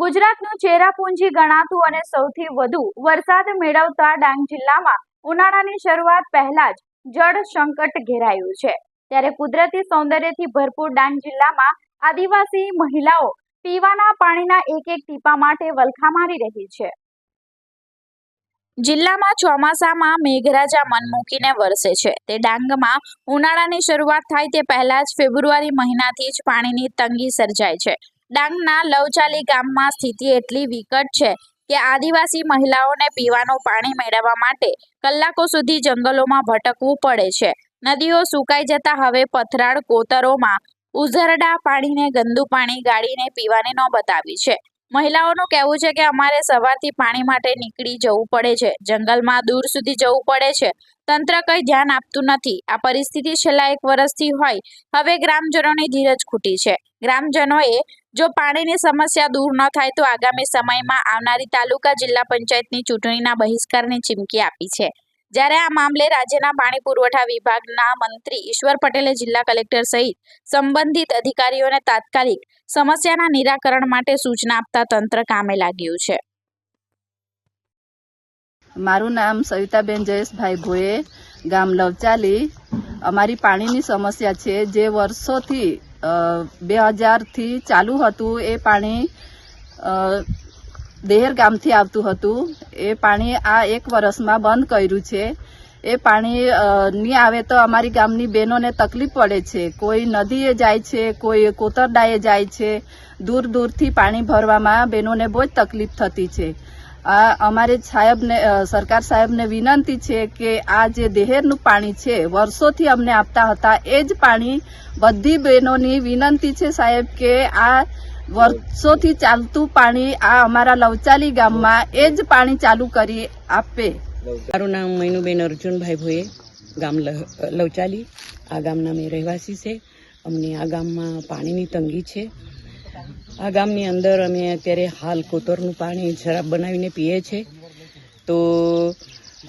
ગુજરાતનું ચેરાપુંજી ગણાતું અને સૌથી વધુ વરસાદ મેળવતા ડાંગ જિલ્લામાં ઉનાળાની શરૂઆત પહેલા જ જળ સંકટ ઘેરાયું છે. ત્યારે કુદરતી સૌંદર્યથી ભરપૂર ડાંગ જિલ્લામાં આદિવાસી મહિલાઓ પીવાના પાણીના એક એક ટીપા માટે વલખા મારી રહી છે. જિલ્લામાં ચોમાસામાં મેઘરાજા મન મૂકીને વરસે છે. તે ડાંગમાં ઉનાળાની શરૂઆત થાય તે પહેલા જ ફેબ્રુઆરી મહિનાથી જ પાણીની તંગી સર્જાય છે. ડાંગના લવચાલી ગામમાં સ્થિતિ એટલી વિકટ છે કે આદિવાસી મહિલાઓને પીવાનું પાણી મેળવવા માટે કલાકો સુધી જંગલોમાં ભટકવું પડે છે. નદીઓ સુકાઈ જતા હવે પથરાળ કોતરોમાં ઉઝરડા પાણીને ગંદુ પાણી ગાળીને પીવાની નોબત આવી છે. મહિલાઓનું કહેવું છે કે અમારે સવારથી પાણી માટે નીકળી જવું પડે છે. જંગલમાં દૂર સુધી જવું પડે છે. તંત્ર કંઈ ધ્યાન આપતું નથી. આ પરિસ્થિતિ છેલ્લા એક વર્ષથી હોય. હવે ગ્રામજનોની ધીરજ ખૂટી છે. ગ્રામજનોએ જો પાણીની સમસ્યા દૂર ન થાય તો આગામી સમયમાં આવનારી તાલુકા જિલ્લા પંચાયતની ચૂંટણીના બહિષ્કારની ચીમકી આપી છે. જ્યારે આ મામલે રાજ્યના પાણી પુરવઠા વિભાગના મંત્રી ઈશ્વર પટેલે જિલ્લા કલેક્ટર સહિત સંબંધિત અધિકારીઓને તાત્કાલિક સમસ્યાના નિરાકરણ માટે સૂચના આપતા તંત્ર કામે લાગ્યું છે. મારું નામ સવિતાબેન જયેશભાઈ ભોએ, ગામ લવચાલી અમારી પાણીની સમસ્યા છે, જે વર્ષોથી બે હજારથી ચાલુ હતું એ પાણી દેહર ગામથી આવતું હતું. એ પાણી આ એક વર્ષમાં બંધ કર્યું છે. એ પાણી નહીં આવે તો અમારી ગામની બહેનોને તકલીફ પડે છે. કોઈ નદીએ જાય છે, કોઈ કોતરડાએ જાય છે. દૂર દૂરથી પાણી ભરવામાં બહેનોને બહુ જ તકલીફ થતી છે. આ અમારે સાહેબને સરકાર સાહેબને વિનંતી છે કે આ જે દેહેરનું પાણી છે, વર્ષોથી અમને આપતા હતા, એ જ પાણી બધી બહેનોની વિનંતી છે સાહેબ કે આ વર્ષોથી ચાલતું પાણી આ અમારા લવચાલી ગામમાં એ જ પાણી ચાલુ કરી આપે. મારું નામ મૈનુબેન અર્જુનભાઈ ભોએ ગામ લવચાલી. આ ગામના મેં રહેવાસી છે. અમને આ ગામમાં પાણીની તંગી છે. આ ગામની અંદર અમે અત્યારે હાલ કોતરનું પાણી શરાબ બનાવીને પીએ છે તો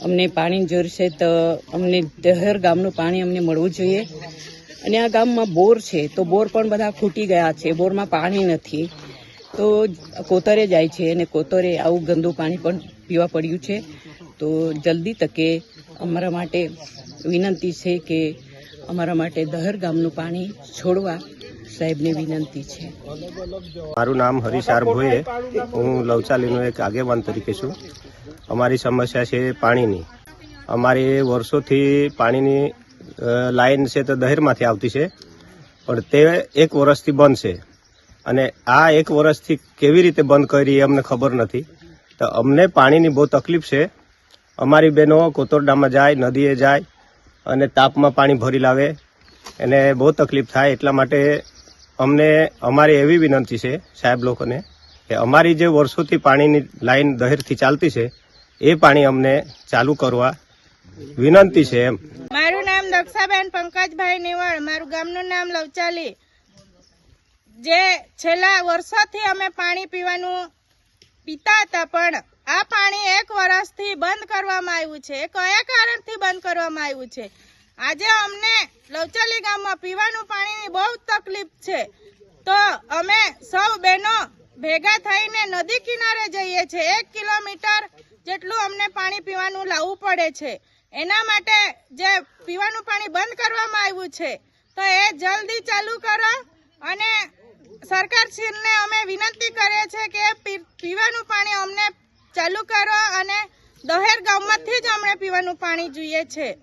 અમને પાણી જરૂર છે તો અમને દહેર ગામનું પાણી અમને મળવું જોઈએ. અને આ ગામમાં બોર છે, તો બોર પણ બધા ખૂટી ગયા છે, બોરમાં પાણી નથી. તો કોતરે જાય છે અને કોતરે આવું ગંદુ પાણી પણ પીવા પડ્યું છે. તો જલ્દી તકે અમારા માટે વિનંતી છે કે અમારા માટે દહેર ગામનું પાણી છોડવા સાહેબને વિનંતી છે. મારું નામ હરીશ આરભોએ હું લવચાલીનો એક આગેવાન તરીકે છું. અમારી સમસ્યા છે પાણીની. અમારી વર્ષોથી પાણીની લાઈન છે તો દહેરમાંથી આવતી છે. પણ તે એક વર્ષથી બંધ છે. અને આ એક વર્ષથી કેવી રીતે બંધ કરી એ અમને ખબર નથી. તો અમને પાણીની બહુ તકલીફ છે. અમારી બહેનો કોતરડામાં જાય, નદીએ જાય અને તાપમાં પાણી ભરી લાવે. એને બહુ તકલીફ થાય એટલા માટે અમને અમારી એવી વિનંતી છે, સાહેબ લોકોને, કે અમારી જે વર્ષોથી પાણીની લાઈન દહેરથી ચાલતી છે, એ પાણી અમને ચાલુ કરવા વિનંતી છે એમ. મારું નામ દક્ષાબેન પંકજભાઈ નિવળ મારું ગામનું નામ લવચાલી. જે છેલ્લા વર્ષોથી અમે પાણી પીવાનું પીતા હતા, પણ આ પાણી એક વર્ષથી બંધ કરવામાં આવ્યું છે. એ કયા કારણથી બંધ કરવામાં આવ્યું છે? આજે અમને લવચાલી ગામમાં પીવાનું પાણીની બહુ તકલીફ છે. તો અમે સૌ બહેનો ભેગા થઈને નદી કિનારે જઈએ છીએ. એક કિલોમીટર જેટલું અમને પાણી પીવાનું લાવવું પડે છે. એના માટે જે પીવાનું પાણી બંધ કરવામાં આવ્યું છે, તો એ જલ્દી ચાલુ કરો અને સરકારશ્રીને અમે વિનંતી કરીએ છીએ કે પીવાનું પાણી અમને ચાલુ કરો અને દહેર ગામમાંથી જ અમને પીવાનું પાણી જોઈએ છે.